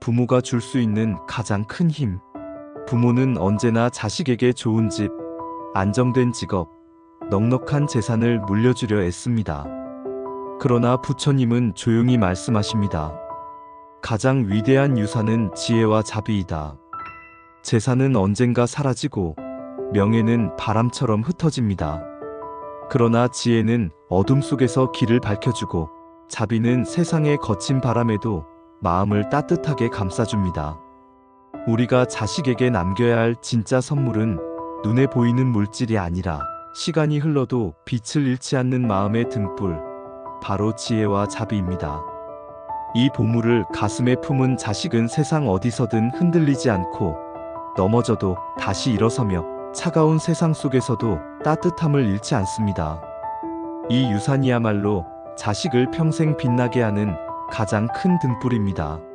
부모가 줄 수 있는 가장 큰 힘. 부모는 언제나 자식에게 좋은 집, 안정된 직업, 넉넉한 재산을 물려주려 애씁니다. 그러나 부처님은 조용히 말씀하십니다. 가장 위대한 유산은 지혜와 자비이다. 재산은 언젠가 사라지고 명예는 바람처럼 흩어집니다. 그러나 지혜는 어둠 속에서 길을 밝혀주고 자비는 세상의 거친 바람에도 마음을 따뜻하게 감싸줍니다. 우리가 자식에게 남겨야 할 진짜 선물은 눈에 보이는 물질이 아니라 시간이 흘러도 빛을 잃지 않는 마음의 등불, 바로 지혜와 자비입니다. 이 보물을 가슴에 품은 자식은 세상 어디서든 흔들리지 않고 넘어져도 다시 일어서며 차가운 세상 속에서도 따뜻함을 잃지 않습니다. 이 유산이야말로 자식을 평생 빛나게 하는 가장 큰 등불입니다.